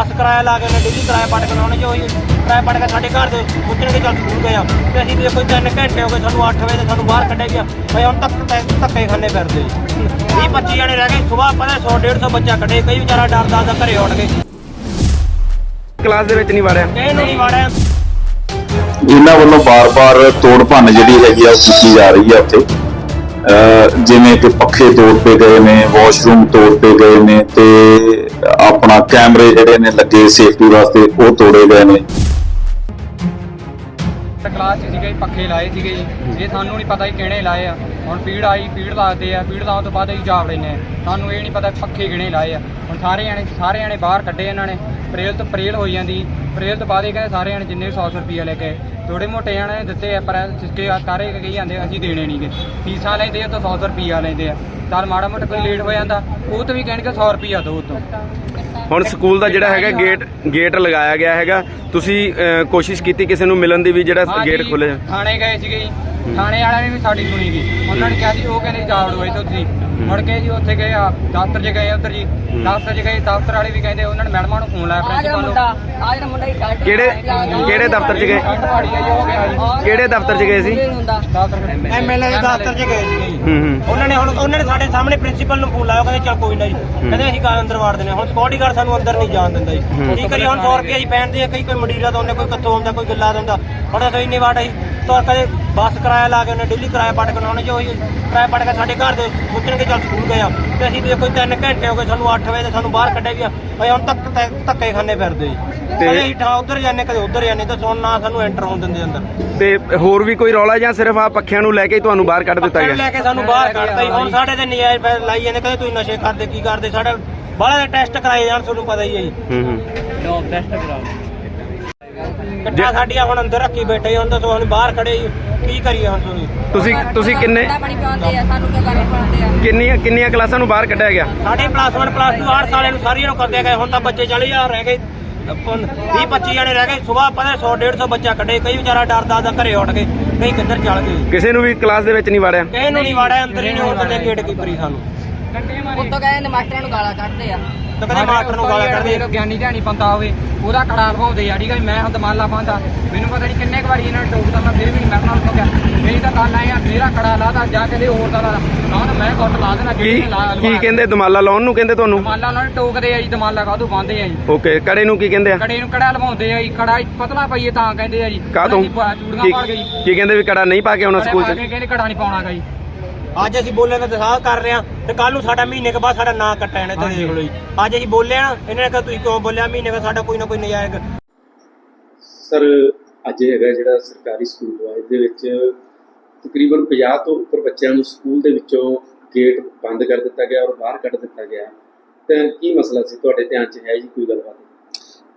ਬੱਸ ਕਿਰਾਇਆ ਲਾ ਕੇ ਉਹਨੇ ਡੇਲੀ ਕਿਰਾਇਆ ਪਟ ਕਰਾਉਣੇ ਜੋ ਕਿਰਾਇਆ ਪਟ ਕੇ ਸਾਡੇ ਘਰ ਦੇ ਪੁੱਛਣਗੇ ਚੱਲ ਸਕੂਲ ਗਏ ਆ ਤੇ ਅਸੀਂ ਵੀ ਕੋਈ 3 ਘੰਟੇ ਹੋ ਗਏ ਸਾਨੂੰ 8 ਵਜੇ ਤੇ ਸਾਨੂੰ ਬਾਹਰ ਕੱਢਿਆ ਗਿਆ। ਭਈ ਹੁਣ ਤੱਕ ਤੱਕ- ਧੱਕੇ ਖਾਣੇ ਫਿਰਦੇ। ਜੀ 20 25 ਜਣੇ ਰਹਿ ਗਏ ਸਵੇਰ ਪਤਾ 100 150 ਬੱਚਾ ਕੱਢੇ ਕਈ ਵਿਚਾਰਾ ਡਰਦਾ ਦਾ ਘਰੇ ਆਉਣਗੇ ਕਲਾਸ ਦੇ ਵਿੱਚ ਨਹੀਂ ਵੜਿਆ? ਨੂੰ ਨਹੀਂ ਵਾੜਿਆ। ਇਹਨਾਂ ਵੱਲੋਂ ਬਾਰ-ਬਾਰ ਤੋੜ ਭੰਨ ਜਿਹੜੀ ਹੈਗੀ ਆ ਕੀਤੀ ਜਾ ਰਹੀ ਆ ਉੱਥੇ। ਜਿਵੇਂ ਕਿ ਪੱਖੇ ਤੋੜਦੇ ਗਏ ਨੇ ਵਾਸ਼ਰੂਮ ਤੋੜਦੇ ਗਏ ਨੇ ਤੇ ਆਪਣਾ ਕੈਮਰੇ ਜਿਹੜੇ ਨੇ ਲੱਗੇ ਸੇਫਟੀ ਵਾਸਤੇ ਉਹ ਤੋੜੇ ਗਏ ਨੇ। ਕਲਾਸ 'ਚ ਸੀਗੇ ਪੱਖੇ ਲਾਏ ਸੀਗੇ ਜੀ। ਇਹ ਸਾਨੂੰ ਨਹੀਂ ਪਤਾ ਸੀ ਕਿਹੜੇ ਲਾਏ ਆ। ਹੁਣ ਪੀੜ ਆਈ ਪੀੜ ਲਾਦੇ ਆ ਪੀੜ ਲਾਉਣ ਤੋਂ ਬਾਅਦ ਅਸੀਂ ਜਾਵੜੇ ਨੇ ਸਾਨੂੰ ਇਹ ਨਹੀਂ ਪਤਾ ਪੱਖੇ ਕਿਹੜੇ ਲਾਏ ਆ। ਹੁਣ ਸਾਰੇ ਜਾਣੇ ਸਾਰੇ ਜਾਣੇ ਬਾਹਰ ਕੱਢੇ ਇਹਨਾਂ ਨੇ। ਪ੍ਰੇਲ ਤੋਂ ਪ੍ਰੇਲ ਹੋਈ ਜਾਂਦੀ। ਪ੍ਰੇਲ ਤੋਂ ਬਾਅਦ ਇਹ ਕਹਿੰਦੇ ਸਾਰੇ ਜਾਣੇ ਜਿੰਨੇ 100 ਰੁਪਏ ਲੈ ਕੇ ਥੋੜੇ ਮੋਟੇ ਜਾਣੇ ਦਿੱਤੇ ਆ ਪਰ ਜਿਸਕੇ ਕਾਰੇ ਕਹੀ ਜਾਂਦੇ ਅਸੀਂ ਦੇਣੇ ਨਹੀਂਗੇ ਫੀਸਾਂ ਲੈਂਦੇ ਆ ਤਾਂ 100 ਰੁਪਿਆ ਲੈਂਦੇ ਆ। ਚੱਲ ਮਾੜਾ ਮੋਟਾ ਕੋਈ ਲੇਟ ਹੋ ਜਾਂਦਾ ਉਹ ਤੋਂ ਵੀ ਕਹਿਣਗੇ 100 ਰੁਪਿਆ ਦੋ ਤੋਂ ਹੁਣ ਸਕੂਲ ਦਾ ਜਿਹੜਾ ਹੈਗਾ ਗੇਟ ਗੇਟ ਲਗਾਇਆ ਗਿਆ ਹੈਗਾ। ਤੁਸੀਂ ਅਹ, ਕੋਸ਼ਿਸ਼ ਕੀਤੀ ਕਿਸੇ ਨੂੰ ਮਿਲਣ ਦੀ ਵੀ ਜਿਹੜਾ ਗੇਟ ਜੀ, ਖੋਲੇ ਥਾਣੇ ਗਏ ਸੀਗੇ ਜੀ। ਥਾਣੇ ਵਾਲਿਆਂ ਨੇ ਵੀ ਸਾਡੀ ਸੁਣੀ ਗਈ ਉਹਨਾਂ ਨੇ ਕਿਹਾ ਸੀ ਉਹ ਕਹਿੰਦੇ ਜਾਵੜ ਹੋਏ ਤੁਸੀਂ। ਮੁੜ ਕੇ ਜੀ ਉੱਥੇ ਗਏ ਆ ਦਫ਼ਤਰ 'ਚ ਗਏ ਉੱਧਰ ਜੀ। ਦਫ਼ਤਰ 'ਚ ਗਏ ਦਫ਼ਤਰ ਵਾਲੇ ਵੀ ਕਹਿੰਦੇ ਉਹਨਾਂ ਨੇ ਮੈਡਮਾਂ ਨੂੰ ਫੋਨ ਲਾਇਆ ਆ ਜਿਹੜਾ ਪ੍ਰਿੰਸੀਪਲ ਮੁੰਡਾ ਨੂੰ ਆ ਜਿਹੜਾ ਮੁੰਡਾ ਹੀ ਕਿਹੜੇ ਕਿਹੜੇ ਦਫ਼ਤਰ 'ਚ ਗਏ? ਠੰਡ ਪਹਾੜੀ ਆ ਜੀ ਉਹ ਗਿਆ ਜੀ ਕਿਹੜੇ ਦਫ਼ਤਰ 'ਚ ਗਏ ਸੀ? ਦਫ਼ਤਰ ਐਮਐਲਏ ਦੇ ਦਫ਼ਤਰ 'ਚ ਗਏ ਜੀ। ਹੂੰ ਹੂੰ। ਉਹਨਾਂ ਨੇ ਹੁਣ ਉਹਨਾਂ ਨੇ ਸਾਡੇ ਸਾਹਮਣੇ ਪ੍ਰਿੰਸੀਪਲ ਨੂੰ ਫੋਨ ਲਾਇਆ ਉਹ ਕਹਿੰਦੇ ਚੱਲ ਕੋਈ ਨਾ ਜੀ। ਕਹਿੰਦੇ ਅਸੀਂ ਕਾਰ ਅੰਦਰ ਵਾੜ ਦਿੰਦੇ ਹਾਂ। ਹੁਣ ਸਿਕਿਉਰਿਟੀ ਗਾਰਡ ਸਾਨੂੰ ਅੰਦਰ ਨਹੀਂ ਜਾਣ ਦਿੰਦਾ ਜੀ। ਕੀ ਕਰੀਏ ਹੁਣ 100 ਰੁਪਏ ਜੀ ਪੈਣਦੇ ਆ ਕਈ ਕੋਈ ਮਡੀਰਾ ਤੋਂ ਆਉਂਦਾ ਕੋਈ ਕਿੱਥੋਂ ਆਉਂਦਾ ਕੋਈ ਗੱਲਾ ਦਿੰਦਾ ਹੁਣ ਅਸੀਂ ਇੰਨੇ ਵਾਟ ਅਸੀਂ ਤਾਂ ਕਦੇ ਬੱਸ ਕਿਰਾਇਆ ਲਾ ਕੇ ਉਹਨੇ ਡੇਲੀ ਕਿਰਾਇਆ ਪਟ ਕਰਾਉਣੇ ਜੋ ਉਹੀ ਕਿਰਾਇਆ ਪਟ ਕੇ ਸਾਡੇ ਘਰ ਦੇ ਪੁੱਛਣਗੇ ਚੱਲ ਸਕੂਲ ਗਏ ਆ। ਤੇ ਅਸੀਂ ਵੀ ਕੋਈ 3 ਘੰਟੇ ਹੋ ਗਏ ਸਾਨੂੰ 8 ਵਜੇ ਤੇ ਸਾਨੂੰ ਬਾਹਰ ਕੱਢਿਆ ਗਿਆ ਭਈ ਹੁਣ ਤੱਕ ਤੱਕ- ਧੱਕੇ ਖਾਣੇ ਫਿਰਦੇ ਜੀ। ਤੇ- ਕਦੇ ਅਸੀਂ ਠਾਂ ਉਧਰ ਜਾਂਦੇ ਕਦੇ ਉਧਰ ਜਾਂਦੇ ਤਾਂ ਸੁਣ ਨਾ ਸਾਨੂੰ ਐਂਟਰ ਹੋਣ ਦਿੰਦੇ ਅੰਦਰ। ਤੇ ਹੋਰ ਵੀ ਕੋਈ ਰੌਲਾ ਜਾਂ ਸਿਰਫ ਆ ਪੱਖਿਆਂ ਨੂੰ ਲੈ ਕੇ ਹੀ ਤੁਹਾਨੂੰ ਬਾਹਰ ਕੱਢ ਦਿੱਤਾ ਪੱਕੜ ਲੈ ਗਿਆ? ਕੇ ਸਾਨੂੰ ਬਾਹਰ ਕੱਢਤਾ ਜੀ। ਹੁਣ ਸਾਡੇ ਤੇ ਨਜਾਇਜ਼ ਪੈਸੇ ਲਾਈ ਜਾਂਦੇ ਕਹਿੰਦੇ ਤੁਸੀਂ ਨਸ਼ੇ ਕਰਦੇ ਕੀ ਕਰਦੇ ਸਾਡਾ ਬਾਹਲਾ ਦੇ ਟੈਸਟ ਕਰਾਏ ਜਾਣ ਤੁਹਾਨੂੰ ਪਤਾ ਹੀ ਹੈ ਜੀ। ਹੂੰ ਹੂੰ। ਗੱਡਾ ਸਾਡੀਆਂ ਹੁਣ ਅੰਦਰ ਰੱਖੀ ਬੈਠੇ ਹੁਣ ਦੱਸੋ ਹੁਣ ਬਾਹਰ ਖੜੇ ਕੀ ਕਰੀਏ ਹੁਣ ਤੁਸੀਂ? ਤੁਸੀਂ ਤੁਸੀਂ ਕਿੰਨੇ ਪਾਣੀ ਪਿਆਉਂਦੇ ਆ ਸਾਨੂੰ ਕਿਉਂ ਗਾਣੇ ਪਾਉਂਦੇ ਆ? ਕਿੰਨੀਆਂ ਕਿੰਨੀਆਂ ਕਲਾਸਾਂ ਨੂੰ ਬਾਹਰ ਕੱਢਿਆ ਗਿਆ? ਸਾਡੇ ਪਲੱਸ 1 ਪਲੱਸ 2 8 ਸਾਲਿਆਂ ਨੂੰ ਸਾਰੀਆਂ ਨੂੰ ਕਰਦੇ ਗਏ ਹੁਣ ਤਾਂ ਬੱਚੇ ਚਲੇ ਜਾ ਰਹਿ ਗਏ। 20 25 ਜਣੇ ਰਹਿ ਗਏ ਸਵੇਰ ਪਤਾ 100 150 ਬੱਚਾ ਕੱਢੇ ਕਈ ਵਿਚਾਰਾ ਡਰਦਾ ਦਾ ਘਰੇ ਉੱਠ ਗਏ ਕਈ ਕਿੱਧਰ ਚਲ ਗਏ। ਕਿਸੇ ਨੂੰ ਵੀ ਕਲਾਸ ਦੇ ਵਿੱਚ ਨਹੀਂ ਵੜਿਆ? ਕਿਸੇ ਨੂੰ ਨਹੀਂ ਵਾੜਿਆ ਅੰਦਰ ਹੀ ਨਹੀਂ ਹੋਣ ਦਿੰਦੇ ਗੇਟ ਕੀਪਰੀ ਸਾਨੂੰ। ਉੱਤੋਂ ਕਹਿੰਦੇ ਮਾਸਟਰਾਂ ਨੂੰ ਗਾਲਾਂ ਕੱਢਦੇ ਆ। ਤਾਂ ਕਹਿੰਦੇ ਮਾਸਟਰ ਨੂੰ ਗਾਲਾਂ ਕੱਢਦੇ ਲੋ ਗਿਆਨੀ ਧਿਆਨੀ ਬੰਦਾ ਹੋਵੇ ਉਹਦਾ ਕੜਾ ਲਵਾਉਂਦੇ ਆ ਠੀਕ ਹੈ ਜੀ, ਮੈਂ ਹੁਣ ਦਮਾਲਾ ਪਾਉਂਦਾ ਮੈਨੂੰ ਪਤਾ ਨਹੀਂ ਕਿੰਨੇ ਕੁ ਵਾਰੀ ਇਹਨਾਂ ਨੇ ਟੋਕਦਾ ਮੈਂ ਫਿਰ ਵੀ ਨਹੀਂ ਮਰਨਾ ਹੋ ਗਿਆ ਮੇਰੀ ਤਾਂ ਗੱਲ ਆਇਆ ਮੇਰਾ ਕੜਾ ਲਾਦਾ ਜਾ ਕੇ ਦੇ ਹੋਰ ਦਾ ਲਾ ਨਾ ਨਾ ਮੈਂ ਗੁੱਟ ਲਾ ਦੇਣਾ ਕੀ ਕੀ ਕਹਿੰਦੇ? ਦਮਾਲਾ ਲਾਉਣ ਨੂੰ ਕਹਿੰਦੇ ਤੁਹਾਨੂੰ? ਦਮਾਲਾ ਉਹਨਾਂ ਨੇ ਟੋਕਦੇ ਆ ਜੀ ਦਮਾਲਾ ਕਾਹਦੋਂ ਪਾਉਂਦੇ ਆ ਜੀ। ਓਕੇ ਕੜੇ ਨੂੰ ਕੀ ਕਹਿੰਦੇ ਆ? ਕੜੇ ਨੂੰ ਕੜਾ ਲਵਾਉਂਦੇ ਆ ਜੀ ਕੜਾ ਪਤਲਾ ਪਾਈਏ ਤਾਂ ਕਹਿੰਦੇ ਆ ਜੀ। ਕਾਹ ਤੋਂ ਚੂੜੀਆਂ ਪਾੜ ਗਈ ਕੀ ਕੀ ਕਹਿੰਦੇ ਵੀ ਕੜਾ ਨਹੀਂ ਪਾ ਕੇ ਆਉਣਾ ਸਕੂਲ ਚ? ਕਹਿੰਦੇ ਕੜਾ ਨਹੀਂ ਪਾਉਣਾ ਗਾ ਜੀ। ਅੱਜ ਅਸੀਂ ਬੋਲੇ ਦਾ ਦਸਾਹ ਕਰ ਰਹੇ ਹਾਂ ਤੇ ਕੱਲ ਨੂੰ ਸਾਡਾ ਮਹੀਨੇ ਕੇ ਬਾਅਦ ਸਾਡਾ ਨਾਂ ਕੱਟਿਆ ਇਹਨੇ ਤੇ ਦੇਖ ਲਓ ਜੀ। ਅੱਜ ਅਸੀਂ ਬੋਲੇ ਆ ਇਹਨਾਂ ਨੇ ਕਿਹਾ ਤੁਸੀਂ ਕਿਉਂ ਬੋਲਿਆ? ਮਹੀਨੇ ਬਾਅਦ ਸਾਡਾ ਕੋਈ ਨਾ ਕੋਈ ਨਜਾਇਜ਼ ਸਰ ਅੱਜ ਹੈਗਾ ਜਿਹੜਾ ਸਰਕਾਰੀ ਸਕੂਲ ਵਾ ਇਹਦੇ ਵਿੱਚ ਤਕਰੀਬਨ 50 ਤੋਂ ਉੱਪਰ ਬੱਚਿਆਂ ਨੂੰ ਸਕੂਲ ਦੇ ਵਿੱਚੋਂ ਗੇਟ ਬੰਦ ਕਰ ਦਿੱਤਾ ਗਿਆ ਔਰ ਬਾਹਰ ਕੱਢ ਦਿੱਤਾ ਗਿਆ। ਤਾਂ ਕੀ ਮਸਲਾ ਸੀ? ਤੁਹਾਡੇ ਧਿਆਨ 'ਚ ਹੈ ਜੀ ਕੋਈ ਗੱਲਬਾਤ?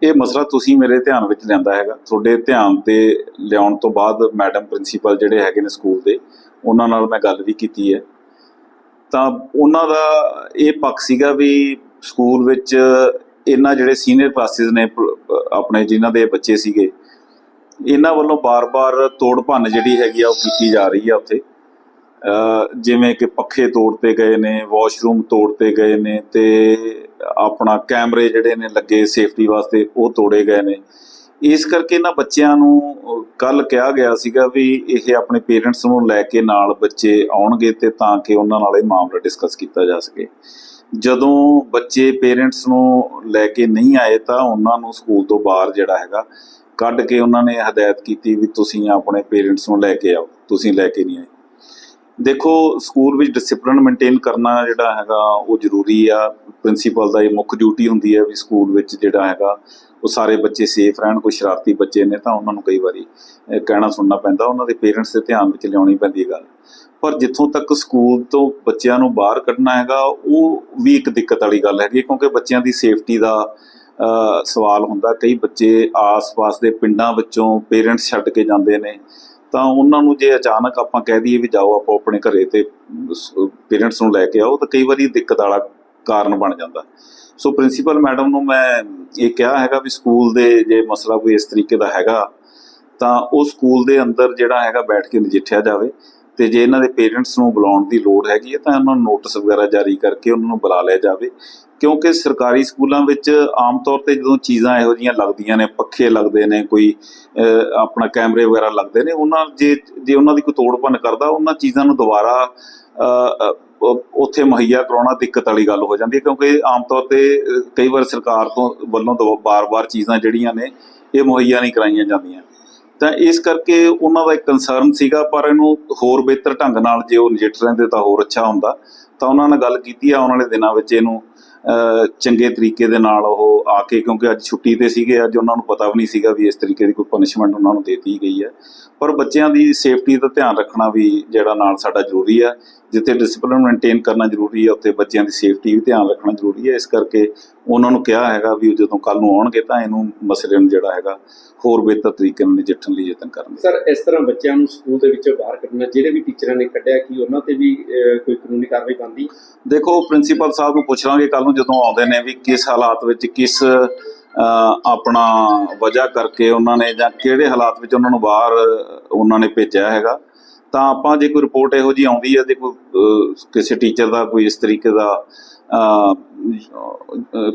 ਇਹ ਮਸਲਾ ਤੁਸੀਂ ਮੇਰੇ ਧਿਆਨ ਵਿੱਚ ਲਿਆਂਦਾ ਹੈਗਾ। ਤੁਹਾਡੇ ਧਿਆਨ ਤੇ ਲਿਆਉਣ ਤੋਂ ਬਾਅਦ ਮੈਡਮ ਪ੍ਰਿੰਸੀਪਲ ਜਿਹੜੇ ਹੈਗੇ ਨੇ ਸਕੂਲ ਦੇ ਉਹਨਾਂ ਨਾਲ ਮੈਂ ਗੱਲ ਵੀ ਕੀਤੀ ਹੈ। ਤਾਂ ਉਹਨਾਂ ਦਾ ਇਹ ਪੱਖ ਸੀਗਾ ਵੀ ਸਕੂਲ ਵਿੱਚ ਇਹਨਾਂ ਜਿਹੜੇ ਸੀਨੀਅਰ ਕਲਾਸਿਸ ਨੇ ਆਪਣੇ ਜਿਨ੍ਹਾਂ ਦੇ ਬੱਚੇ ਸੀਗੇ, ਇਹਨਾਂ ਵੱਲੋਂ ਬਾਰ-ਬਾਰ ਤੋੜ ਭੰਨ ਜਿਹੜੀ ਹੈਗੀ ਆ ਉਹ ਕੀਤੀ ਜਾ ਰਹੀ ਆ ਉੱਥੇ। ਜਿਵੇਂ ਕਿ ਪੱਖੇ ਤੋੜਤੇ ਗਏ ਨੇ, ਵਾਸ਼ਰੂਮ ਤੋੜਤੇ ਗਏ ਨੇ ਤੇ ਆਪਣਾ ਕੈਮਰੇ ਜਿਹੜੇ ਨੇ ਲੱਗੇ ਸੇਫਟੀ ਵਾਸਤੇ ਉਹ ਤੋੜੇ ਗਏ ਨੇ। ਇਸ ਕਰਕੇ ਇਹਨਾਂ ਬੱਚਿਆਂ ਨੂੰ ਕੱਲ ਕਿਹਾ ਗਿਆ ਸੀਗਾ ਵੀ ਇਹ ਆਪਣੇ ਪੇਰੈਂਟਸ ਨੂੰ ਲੈ ਕੇ ਨਾਲ ਬੱਚੇ ਆਉਣਗੇ ਤੇ ਤਾਂ ਕਿ ਉਹਨਾਂ ਨਾਲ ਇਹ ਮਾਮਲਾ ਡਿਸਕਸ ਕੀਤਾ ਜਾ ਸਕੇ। ਜਦੋਂ ਬੱਚੇ ਪੇਰੈਂਟਸ ਨੂੰ ਲੈ ਕੇ ਨਹੀਂ ਆਏ ਤਾਂ ਉਹਨਾਂ ਨੂੰ ਸਕੂਲ ਤੋਂ ਬਾਹਰ ਜਿਹੜਾ ਹੈਗਾ ਕੱਢ ਕੇ ਉਹਨਾਂ ਨੇ ਹਦਾਇਤ ਕੀਤੀ ਵੀ ਤੁਸੀਂ ਆਪਣੇ ਪੇਰੈਂਟਸ ਨੂੰ ਲੈ ਕੇ ਆਓ, ਤੁਸੀਂ ਲੈ ਕੇ ਨਹੀਂ ਆਏ। ਦੇਖੋ, ਸਕੂਲ ਵਿੱਚ ਡਿਸਪਲਿਨ ਮੇਨਟੇਨ ਕਰਨਾ ਜਿਹੜਾ ਹੈਗਾ, ਉਹ ਜ਼ਰੂਰੀ ਆ। ਪ੍ਰਿੰਸੀਪਲ ਦਾ ਇਹ ਮੁੱਖ ਡਿਊਟੀ ਹੁੰਦੀ ਹੈ ਵੀ ਸਕੂਲ ਵਿੱਚ ਜਿਹੜਾ ਹੈਗਾ, ਉਹ ਸਾਰੇ ਬੱਚੇ ਸੇਫ ਰਹਿਣ, ਕੋਈ ਸ਼ਰਾਰਤੀ ਬੱਚੇ ਨੇ ਤਾਂ ਉਹਨਾਂ ਨੂੰ ਕਈ ਵਾਰੀ ਕਹਿਣਾ ਸੁਣਨਾ ਪੈਂਦਾ। ਉਹਨਾਂ ਦੇ ਪੇਰੈਂਟਸ ਦੇ ਧਿਆਨ ਵਿੱਚ ਲਿਆਉਣੀ ਪੈਂਦੀ ਹੈ ਗੱਲ। ਪਰ ਜਿੱਥੋਂ ਤੱਕ ਸਕੂਲ ਤੋਂ ਬੱਚਿਆਂ ਨੂੰ ਬਾਹਰ ਕੱਢਣਾ ਹੈਗਾ, ਉਹ ਵੀ ਇੱਕ ਦਿੱਕਤ ਵਾਲੀ ਗੱਲ ਹੈਗੀ ਕਿਉਂਕਿ ਬੱਚਿਆਂ ਦੀ ਸੇਫਟੀ ਦਾ ਸਵਾਲ ਹੁੰਦਾ। ਕਈ ਬੱਚੇ ਆਸ-ਪਾਸ ਦੇ ਪਿੰਡਾਂ ਵਿੱਚੋਂ ਪੇਰੈਂਟਸ ਛੱਡ ਕੇ ਜਾਂਦੇ ਨੇ। ਤਾਂ ਉਹਨਾਂ ਨੂੰ ਜੇ ਅਚਾਨਕ ਆਪਾਂ ਕਹਿ ਦਈਏ ਵੀ ਜਾਓ, ਆਪੋ ਆਪਣੇ ਘਰੇ ਤੇ ਪੇਰੈਂਟਸ ਨੂੰ ਲੈ ਕੇ ਆਓ, ਤਾਂ ਕਈ ਵਾਰੀ ਦਿੱਕਤ ਵਾਲਾ ਕਾਰਨ ਬਣ ਜਾਂਦਾ। ਸੋ ਪ੍ਰਿੰਸੀਪਲ ਮੈਡਮ ਨੂੰ ਮੈਂ ਇਹ ਕਿਹਾ ਹੈਗਾ ਵੀ ਸਕੂਲ ਦੇ ਜੇ ਮਸਲਾ ਕੋਈ ਇਸ ਤਰੀਕੇ ਦਾ ਹੈਗਾ, ਤਾਂ ਉਹ ਸਕੂਲ ਦੇ ਅੰਦਰ ਜਿਹੜਾ ਹੈਗਾ ਬੈਠ ਕੇ ਨਜਿੱਠਿਆ ਜਾਵੇ। ਤੇ ਜੇ ਇਹਨਾਂ ਦੇ ਪੇਰੈਂਟਸ ਨੂੰ ਬੁਲਾਉਣ ਦੀ ਲੋੜ ਹੈਗੀ ਹੈ, ਤਾਂ ਉਹਨਾਂ ਨੂੰ ਨੋਟਿਸ ਵਗੈਰਾ ਜਾਰੀ ਕਰਕੇ ਉਹਨਾਂ ਨੂੰ ਬੁਲਾ ਲਿਆ ਜਾਵੇ। ਕਿਉਂਕਿ ਸਰਕਾਰੀ ਸਕੂਲਾਂ ਵਿੱਚ ਆਮ ਤੌਰ ਤੇ ਜਦੋਂ ਚੀਜ਼ਾਂ ਇਹੋ ਜਿਹੀਆਂ ਲੱਗਦੀਆਂ ਨੇ, ਪੱਖੇ ਲੱਗਦੇ ਨੇ, ਕੋਈ ਆਪਣਾ ਕੈਮਰੇ ਵਗੈਰਾ ਲੱਗਦੇ ਨੇ, ਉਹਨਾਂ ਜੇ ਜੇ ਉਹਨਾਂ ਦੀ ਕੋਈ ਤੋੜ ਭੰਨ ਕਰਦਾ, ਉਹਨਾਂ ਚੀਜ਼ਾਂ ਨੂੰ ਦੁਬਾਰਾ ਉੱਥੇ ਮੁਹੱਈਆ ਕਰਾਉਣਾ ਦਿੱਕਤ ਵਾਲੀ ਗੱਲ ਹੋ ਜਾਂਦੀ ਹੈ। ਕਿਉਂਕਿ ਆਮ ਤੌਰ ਤੇ ਕਈ ਵਾਰ ਸਰਕਾਰ ਤੋਂ ਵੱਲੋਂ ਦੋ- ਬਾਰ-ਬਾਰ ਚੀਜ਼ਾਂ ਜਿਹੜੀਆਂ ਨੇ, ਇਹ ਮੁਹੱਈਆ ਨਹੀਂ ਕਰਾਈਆਂ ਜਾਂਦੀਆਂ। ਤਾਂ ਇਸ ਕਰਕੇ ਉਹਨਾਂ ਦਾ ਇੱਕ ਕੰਸਰਨ ਸੀਗਾ, ਪਰ ਇਹਨੂੰ ਹੋਰ ਬਿਹਤਰ ਢੰਗ ਨਾਲ ਜੇ ਉਹ ਨਜਿੱਠ ਰਹਿੰਦੇ ਤਾਂ ਹੋਰ ਅੱਛਾ ਹੁੰਦਾ। ਤਾਂ ਉਹਨਾਂ ਨਾਲ ਗੱਲ ਕੀਤੀ ਆ, ਆਉਣ ਵਾਲੇ ਦਿਨਾਂ ਵਿੱਚ ਇਹਨੂੰ ਚੰਗੇ ਤਰੀਕੇ ਦੇ ਨਾਲ ਉਹ ਆ ਕੇ, ਕਿਉਂਕਿ ਅੱਜ ਛੁੱਟੀ ਤੇ ਸੀਗੇ, ਅੱਜ ਉਹਨਾਂ ਨੂੰ ਪਤਾ ਵੀ ਨਹੀਂ ਸੀਗਾ ਵੀ ਇਸ ਤਰੀਕੇ ਦੀ ਕੋਈ ਪਨਿਸ਼ਮੈਂਟ ਉਹਨਾਂ ਨੂੰ ਦੇਤੀ ਗਈ ਹੈ। ਪਰ ਬੱਚਿਆਂ ਦੀ ਸੇਫਟੀ ਦਾ ਧਿਆਨ ਰੱਖਣਾ ਵੀ ਜਿਹੜਾ ਨਾਲ ਸਾਡਾ ਜ਼ਰੂਰੀ ਹੈ ਜਿੱਥੇ ਡਿਸਪਲਿਨ ਮੇਨਟੇਨ ਕਰਨਾ ਜ਼ਰੂਰੀ ਹੈ ਉੱਥੇ ਬੱਚਿਆਂ ਦੀ ਸੇਫਟੀ ਵੀ ਧਿਆਨ ਰੱਖਣਾ ਜ਼ਰੂਰੀ ਹੈ ਇਸ ਕਰਕੇ ਉਹਨਾਂ ਨੂੰ ਕਿਹਾ ਹੈਗਾ ਵੀ ਜਦੋਂ ਕੱਲ ਨੂੰ ਆਉਣਗੇ ਤਾਂ ਇਹਨੂੰ ਮਸਲੇ ਨੂੰ ਜਿਹੜਾ ਹੈਗਾ ਹੋਰ ਬਿਹਤਰ ਤਰੀਕੇ ਨਾਲ ਨਜਿੱਠਣ ਲਈ ਯਤਨ ਕਰਨਗੇ। ਸਰ ਇਸ ਤਰ੍ਹਾਂ ਬੱਚਿਆਂ ਨੂੰ ਸਕੂਲ ਦੇ ਵਿੱਚੋਂ ਬਾਹਰ ਕੱਢਣਾ ਜਿਹੜੇ ਵੀ ਟੀਚਰਾਂ ਨੇ ਕੱਢਿਆ ਕਿ ਉਹਨਾਂ ਤੇ ਵੀ ਕੋਈ ਕਾਨੂੰਨੀ ਕਾਰਵਾਈ ਬਣਦੀ? ਦੇਖੋ ਪ੍ਰਿੰਸੀਪਲ ਸਾਹਿਬ ਨੂੰ ਪੁੱਛ ਲਾਂਗੇ ਕੱਲ ਨੂੰ ਜਦੋਂ ਆਉਂਦੇ ਨੇ ਵੀ ਕਿਸ ਹਾਲਾਤ ਵਿੱਚ ਕਿਸ ਆਪਣਾ ਵਜ੍ਹਾ ਕਰਕੇ ਉਹਨਾਂ ਨੇ ਜਾਂ ਕਿਹੜੇ ਹਾਲਾਤ ਵਿੱਚ ਉਹਨਾਂ ਨੂੰ ਬਾਹਰ ਉਹਨਾਂ ਨੇ ਭੇਜਿਆ ਹੈਗਾ। ਤਾਂ ਆਪਾਂ ਜੇ ਕੋਈ ਰਿਪੋਰਟ ਇਹੋ ਜੀ ਆਉਂਦੀ ਹੈ ਤੇ ਕੋਈ ਕਿਸੇ ਟੀਚਰ ਦਾ ਕੋਈ ਇਸ ਤਰੀਕੇ ਦਾ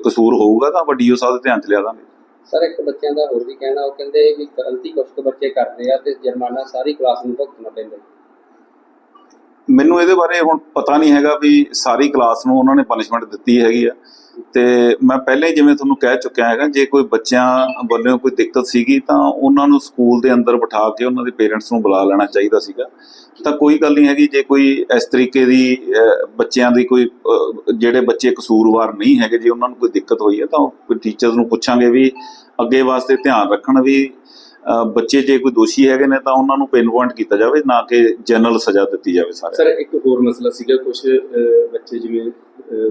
ਕਸੂਰ ਹੋਊਗਾ ਤਾਂ ਵੱਡੀਓ ਸਾਹਿਬ ਦੇ ਧਿਆਨ ਚ ਲਿਆ ਦਾਂਗੇ। ਸਰ ਇੱਕ ਬੱਚਿਆਂ ਦਾ ਹੋਰ ਵੀ ਕਹਿਣਾ ਉਹ ਕਹਿੰਦੇ ਵੀ ਗਲਤੀ ਕੁਛ ਕੁ ਬੱਚੇ ਕਰਦੇ ਆ ਤੇ ਜੁਰਮਾਨਾ ਸਾਰੀ ਕਲਾਸ ਨੂੰ ਭੁਗਤਣਾ ਪੈਂਦਾ ਮੈਨੂੰ ਇਹਦੇ ਬਾਰੇ ਹੁਣ ਪਤਾ ਨਹੀਂ ਹੈਗਾ ਵੀ ਸਾਰੀ ਕਲਾਸ ਨੂੰ ਉਹਨਾਂ ਨੇ ਪਨਿਸ਼ਮੈਂਟ ਦਿੱਤੀ ਹੈਗੀ ਆ। ਤੇ ਮੈਂ ਹੀ ਜਿਵੇਂ ਤੁਹਾਨੂੰ ਕਹਿ ਚੁੱਕਿਆ ਹੈਗਾ, ਜੇ ਕੋਈ ਬੱਚਿਆਂ ਵੱਲੋਂ ਕੋਈ ਦਿੱਕਤ ਸੀਗੀ ਤਾਂ ਉਹਨਾਂ ਨੂੰ ਸਕੂਲ ਦੇ ਅੰਦਰ ਬਿਠਾ ਕੇ ਉਹਨਾਂ ਦੇ ਪੇਰੈਂਟਸ ਨੂੰ ਬੁਲਾ ਲੈਣਾ ਚਾਹੀਦਾ ਸੀਗਾ। ਤਾਂ ਕੋਈ ਗੱਲ ਨਹੀਂ ਹੈਗੀ, ਜੇ ਕੋਈ ਇਸ ਤਰੀਕੇ ਦੀ ਬੱਚਿਆਂ ਦੀ ਕੋਈ ਜਿਹੜੇ ਬੱਚੇ ਕਸੂਰਵਾਰ ਨਹੀਂ ਹੈਗੇ, ਜੇ ਉਹਨਾਂ ਨੂੰ ਕੋਈ ਦਿੱਕਤ ਹੋਈ ਹੈ ਤਾਂ ਉਹ ਟੀਚਰਸ ਨੂੰ ਪੁੱਛਾਂਗੇ ਵੀ ਅੱਗੇ ਵਾਸਤੇ ਧਿਆਨ ਰੱਖਣ ਵੀ ਬੱਚੇ ਜੇ ਕੋਈ ਦੋਸ਼ੀ ਹੈਗੇ ਨੇ ਤਾਂ ਉਹਨਾਂ ਨੂੰ ਪਿਨ ਪੁਆਇੰਟ ਕੀਤਾ ਜਾਵੇ, ਨਾ ਕਿ ਜਨਰਲ ਸਜ਼ਾ ਦਿੱਤੀ ਜਾਵੇ ਸਾਰਿਆਂ ਸਰ, ਇੱਕ ਹੋਰ ਮਸਲਾ ਸੀਗਾ ਕੁਝ ਬੱਚੇ ਜਿਵੇਂ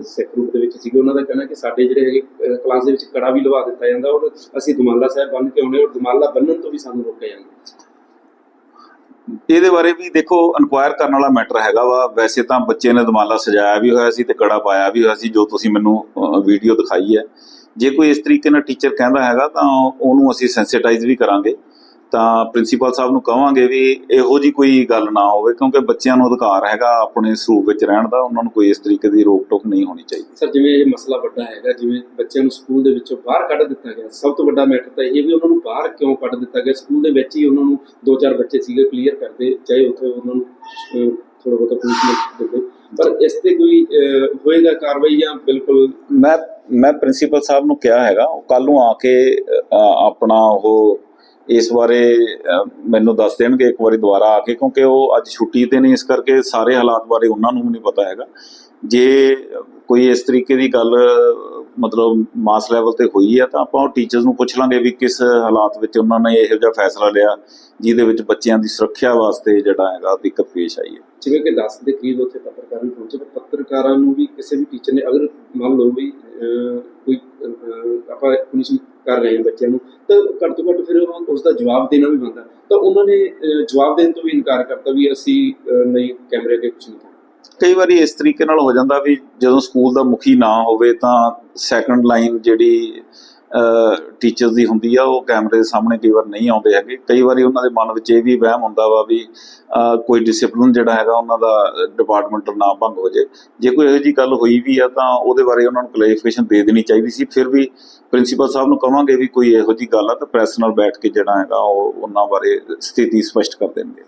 ਸਿੱਖ ਰੂਪ ਦੇ ਵਿੱਚ ਸੀਗੇ, ਉਹਨਾਂ ਦਾ ਕਹਿਣਾ ਕਿ ਸਾਡੇ ਜਿਹੜੇ ਹੈਗੇ ਕਲਾਸ ਦੇ ਵਿੱਚ ਕੜਾ ਵੀ ਲਵਾ ਦਿੱਤਾ ਜਾਂਦਾ ਔਰ ਅਸੀਂ ਦਮਾਲਾ ਸਾਹਿਬ ਬੰਨ ਕੇ ਆਉਣੇ ਔਰ ਦਮਾਲਾ ਬੰਨਣ ਤੋਂ ਵੀ ਸਾਨੂੰ ਰੋਕਿਆ ਜਾਂਦਾ। ਇਹਦੇ ਬਾਰੇ ਵੀ ਦੇਖੋ ਇਨਕੁਆਇਰ ਕਰਨ ਵਾਲਾ ਮੈਟਰ ਹੈਗਾ ਵਾ। ਵੈਸੇ ਤਾਂ ਬੱਚੇ ਨੇ ਦਮਾਲਾ ਸਜਾਇਆ ਵੀ ਹੋਇਆ ਸੀ ਤੇ ਕੜਾ ਪਾਇਆ ਵੀ ਹੋਇਆ ਸੀ, ਜੋ ਤੁਸੀਂ ਮੈਨੂੰ ਵੀਡੀਓ ਦਿਖਾਈ ਹੈ। ਜੇ ਕੋਈ ਇਸ ਤਰੀਕੇ ਨਾਲ ਟੀਚਰ ਕਹਿੰਦਾ ਹੈਗਾ, ਤਾਂ ਉਹਨੂੰ ਅਸੀਂ ਸੈਂਸਿਟਾਈਜ਼ ਵੀ ਕਰਾਂਗੇ। ਤਾਂ ਪ੍ਰਿੰਸੀਪਲ ਸਾਹਿਬ ਨੂੰ ਕਵਾਂਗੇ ਵੀ ਇਹੋ ਜੀ ਕੋਈ ਗੱਲ ਨਾ ਹੋਵੇ ਕਿਉਂਕਿ ਬੱਚਿਆਂ ਨੂੰ ਅਧਿਕਾਰ ਹੈਗਾ ਆਪਣੇ ਸਰੂਪ ਵਿੱਚ ਰਹਿਣ ਦਾ ਉਹਨਾਂ ਨੂੰ ਕੋਈ ਇਸ ਤਰੀਕੇ ਦੀ ਰੋਕ ਟੋਕ ਨਹੀਂ ਹੋਣੀ ਚਾਹੀਦੀ। ਸਰ ਜਿਵੇਂ ਇਹ ਮਸਲਾ ਵੱਡਾ ਹੈਗਾ ਜਿਵੇਂ ਬੱਚਿਆਂ ਨੂੰ ਸਕੂਲ ਦੇ ਵਿੱਚੋਂ ਬਾਹਰ ਕੱਢ ਦਿੱਤਾ ਗਿਆ ਸਭ ਤੋਂ ਵੱਡਾ ਮੈਟਰ ਤਾਂ ਇਹ ਵੀ ਉਹਨਾਂ ਨੂੰ ਬਾਹਰ ਕਿਉਂ ਕੱਢ ਦਿੱਤਾ ਗਿਆ? ਸਕੂਲ ਦੇ ਵਿੱਚ ਹੀ ਉਹਨਾਂ ਨੂੰ ਦੋ ਚਾਰ ਬੱਚੇ ਸੀਗੇ ਕਲੀਅਰ ਕਰਦੇ ਚਾਹੇ ਉੱਥੇ ਉਹਨਾਂ ਨੂੰ ਥੋੜਾ ਬਹੁਤਾ ਪੁਲਿਸ ਦਿੰਦੇ ਪਰ ਇਸ ਤੇ ਕੋਈ ਹੋਏਗਾ ਕਾਰਵਾਈ ਜਾਂ ਬਿਲਕੁਲ ਮੈਂ ਮੈਂ ਪ੍ਰਿੰਸੀਪਲ ਸਾਹਿਬ ਨੂੰ ਕਿਹਾ ਹੈਗਾ ਉਹ ਕੱਲ ਨੂੰ ਆ ਕੇ ਆਪਣਾ ਉਹ ਇਸ ਬਾਰੇ ਮੈਨੂੰ ਦੱਸ ਦੇਣਗੇ ਇੱਕ ਵਾਰੀ ਦੁਬਾਰਾ ਆ ਕੇ, ਕਿਉਂਕਿ ਉਹ ਅੱਜ ਛੁੱਟੀ ਤੇ ਨੇ, ਇਸ ਕਰਕੇ ਸਾਰੇ ਹਾਲਾਤ ਬਾਰੇ ਉਹਨਾਂ ਨੂੰ ਵੀ ਨਹੀਂ ਪਤਾ ਹੈਗਾ। ਜੇ ਕੋਈ ਇਸ ਤਰੀਕੇ ਦੀ ਗੱਲ ਮਤਲਬ ਮਾਸ ਲੈਵਲ ਤੇ ਹੋਈ ਹੈ ਤਾਂ ਆਪਾਂ ਉਹ ਟੀਚਰਸ ਨੂੰ ਪੁੱਛ ਲਾਂਗੇ ਵੀ ਕਿਸ ਹਾਲਾਤ ਵਿੱਚ ਉਹਨਾਂ ਨੇ ਇਹੋ ਜਿਹਾ ਫੈਸਲਾ ਲਿਆ, ਜਿਹਦੇ ਵਿੱਚ ਬੱਚਿਆਂ ਦੀ ਸੁਰੱਖਿਆ ਵਾਸਤੇ ਜਿਹੜਾ ਹੈਗਾ ਦਿੱਕਤ ਪੇਸ਼ ਆਈ ਹੈ। ਜਿਵੇਂ ਕਿ 10 ਦੇ ਕਰੀਬ ਉੱਥੇ ਪੱਤਰਕਾਰ ਵੀ ਪਹੁੰਚੇ ਤਾਂ ਪੱਤਰਕਾਰਾਂ ਨੂੰ ਵੀ ਕਿਸੇ ਵੀ ਟੀਚਰ ਨੇ ਅਗਰ ਮੰਨ ਲਓ ਵੀ ਕੋਈ ਆਪਾਂ ਪੁਨਿਸ਼ਮੈਂਟ ਕਰ ਰਹੇ ਹਾਂ ਬੱਚਿਆਂ ਨੂੰ, ਤਾਂ ਘੱਟ ਤੋਂ ਘੱਟ ਫਿਰ ਉਹ- ਉਸ ਦਾ ਜਵਾਬ ਦੇਣਾ ਵੀ ਬਣਦਾ। ਤਾਂ ਉਹਨਾਂ ਨੇ ਜਵਾਬ ਦੇਣ ਤੋਂ ਵੀ ਇਨਕਾਰ ਕਰਤਾ ਵੀ ਅਸੀਂ ਨਹੀਂ, ਕੈਮਰੇ ਅੱਗੇ ਕੁਝ ਨਹੀਂ ਕਰਨਾ ਕਈ ਵਾਰੀ ਇਸ ਤਰੀਕੇ ਨਾਲ ਹੋ ਜਾਂਦਾ ਵੀ ਜਦੋਂ ਸਕੂਲ ਦਾ ਮੁਖੀ ਨਾ ਹੋਵੇ ਤਾਂ ਸੈਕੰਡ ਲਾਈਨ ਜਿਹੜੀ ਟੀਚਰਸ ਦੀ ਹੁੰਦੀ ਆ, ਉਹ ਕੈਮਰੇ ਦੇ ਸਾਹਮਣੇ ਕਈ ਵਾਰ ਨਹੀਂ ਆਉਂਦੇ ਹੈਗੇ। ਕਈ ਵਾਰੀ ਉਹਨਾਂ ਦੇ ਮਨ ਵਿੱਚ ਇਹ ਵੀ ਵਹਿਮ ਹੁੰਦਾ ਵਾ ਵੀ ਕੋਈ ਡਿਸਪਲਿਨ ਜਿਹੜਾ ਹੈਗਾ ਉਹਨਾਂ ਦਾ ਡਿਪਾਰਟਮੈਂਟਲ ਨਾ ਭੰਗ ਹੋ ਜੇ। ਜੇ ਕੋਈ ਇਹੋ ਜੀ ਗੱਲ ਹੋਈ ਵੀ ਆ ਤਾਂ ਉਹਦੇ ਬਾਰੇ ਉਹਨਾਂ ਨੂੰ ਕਲੈਰੀਫਿਕੇਸ਼ਨ ਦੇ ਦੇਣੀ ਚਾਹੀਦੀ ਸੀ। ਫਿਰ ਵੀ ਪ੍ਰਿੰਸੀਪਲ ਸਾਹਿਬ ਨੂੰ ਕਹਾਂਗੇ ਵੀ ਕੋਈ ਇਹੋ ਜੀ ਗੱਲ ਆ ਤਾਂ ਪ੍ਰੈਸ ਨਾਲ ਬੈਠ ਕੇ ਜਿਹੜਾ ਹੈਗਾ ਉਹ ਉਹਨਾਂ ਬਾਰੇ ਸਥਿਤੀ ਸਪਸ਼ਟ ਕਰ ਦੇਣਗੇ।